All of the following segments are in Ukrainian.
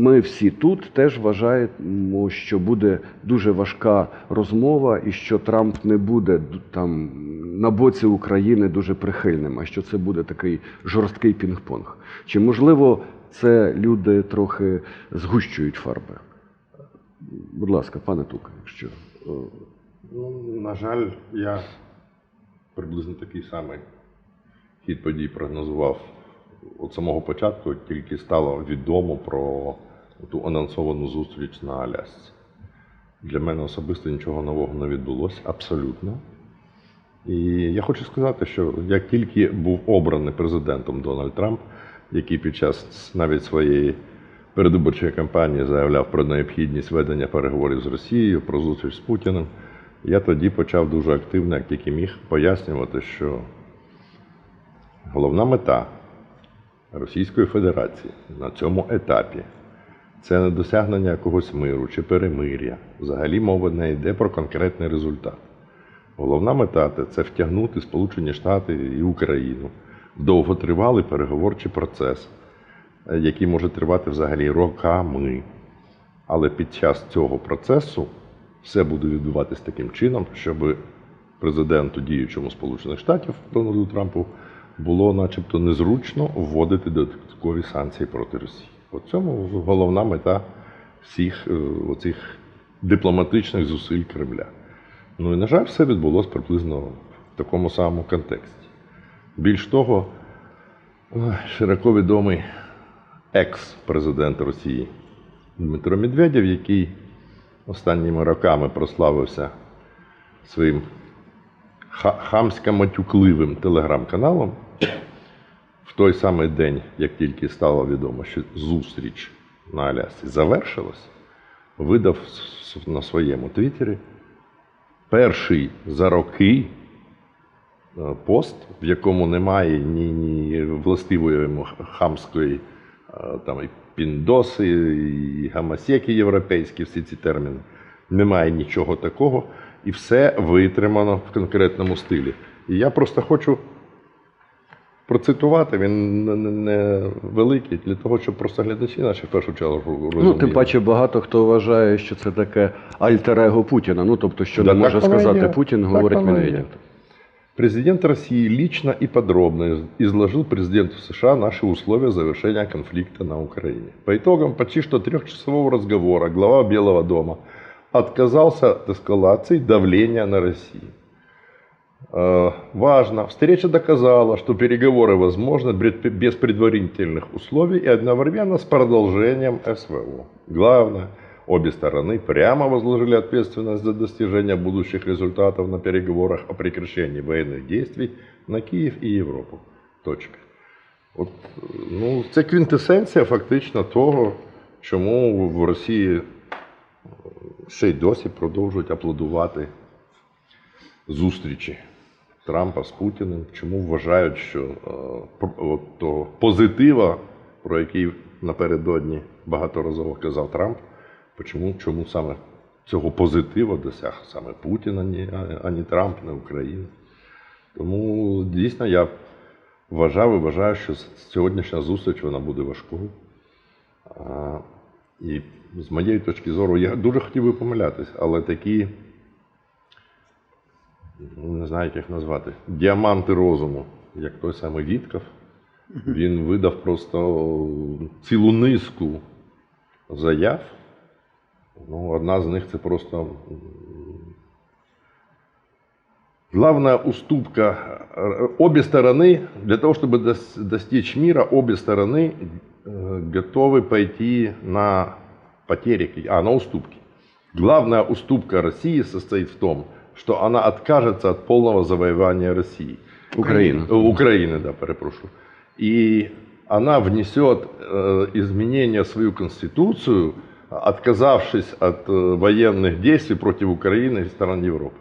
ми всі тут теж вважаємо, що буде дуже важка розмова, і що Трамп не буде там на боці України дуже прихильним, а що це буде такий жорсткий пінг-понг. Чи можливо це люди трохи згущують фарби? Будь ласка, пане Тука, якщо. е, Ну, на жаль, я приблизно такий самий хід подій прогнозував від самого початку, тільки стало відомо про ту анонсовану зустріч на Алясці. Для мене особисто нічого нового не відбулося, абсолютно. І я хочу сказати, що як тільки був обраний президентом Дональд Трамп, який під час навіть своєї передвиборчої кампанії заявляв про необхідність ведення переговорів з Росією, про зустріч з Путіним, я тоді почав дуже активно, як тільки міг, пояснювати, що головна мета Російської Федерації на цьому етапі це не досягнення якогось миру чи перемир'я. Взагалі мова не йде про конкретний результат. Головна мета це втягнути Сполучені Штати і Україну в довготривалий переговорчий процес, який може тривати взагалі роками. Але під час цього процесу все буде відбуватись таким чином, щоб президенту діючому Сполучених Штатів Дональду Трампу було начебто незручно вводити додаткові санкції проти Росії. От цьому головна мета всіх е, оцих дипломатичних зусиль Кремля. Ну і, на жаль, все відбулося приблизно в такому самому контексті. Більш того, широко відомий екс-президент Росії Дмитро Медведєв, який останніми роками прославився своїм ха- хамсько-матюкливим телеграм-каналом, той самий день, як тільки стало відомо, що зустріч на Алясці завершилась, видав на своєму твіттері перший за роки е, пост, в якому немає ні, ні властивої хамської е, там і піндоси, і гамасеки європейські, всі ці терміни. Немає нічого такого, і все витримано в конкретному стилі. І я просто хочу процитувати, він не, не, не великий, для того, щоб просто глядачі наші в першу чергу розуміли. Ну, тим паче багато хто вважає, що це таке альтер-его Путіна. Ну, тобто, що Да не може так сказати. Путін, говорить Медведєв. Президент России лично и подробно изложил президенту США наши условия завершения конфликта на Украине. По итогам почти что трехчасового разговора глава Белого дома отказался от эскалации давления на Россию. Э, Важно, встреча доказала, что переговоры возможны бред- без предварительных условий и одновременно с продолжением СВО. Главное, обе стороны прямо возложили ответственность за достижение будущих результатов на переговорах о прекращении военных действий на Киев и Европу. Точка. От, е, ну, це квінтесенція фактично того, чому в Росії е, ще й досі продовжують аплодувати зустрічі Трампа з Путіним, чому вважають, що е, от того позитива, про який напередодні багаторазово казав Трамп, чому, чому саме цього позитива досяг саме Путін, а не, а- а не Трамп, не Україна. Тому дійсно я вважав і вважаю, що сьогоднішня зустріч вона буде важкою. І з моєї точки зору, я дуже хотів би помилятись, але такі не знаю, як їх назвати, діаманти розуму, як той самий Вітков, він видав просто цілу низку заяв. Ну, одна з них це просто м, главная уступка. Э, Обе стороны, для того, чтобы дос- достичь мира, обе стороны э, готовы пойти на потери, какие- а, на уступки. Главная уступка России состоит в том, что она откажется от полного завоевания России. Украины. Э, Украины, да, перепрошую. И она внесет э, изменения в свою конституцию, отказавшись от э, военных действий против Украины и стран Европы.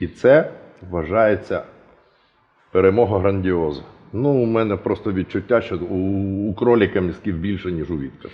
І це вважається перемога грандіоза. Ну, у мене просто відчуття, що у, у кроліка мізків більше, ніж у Вітка.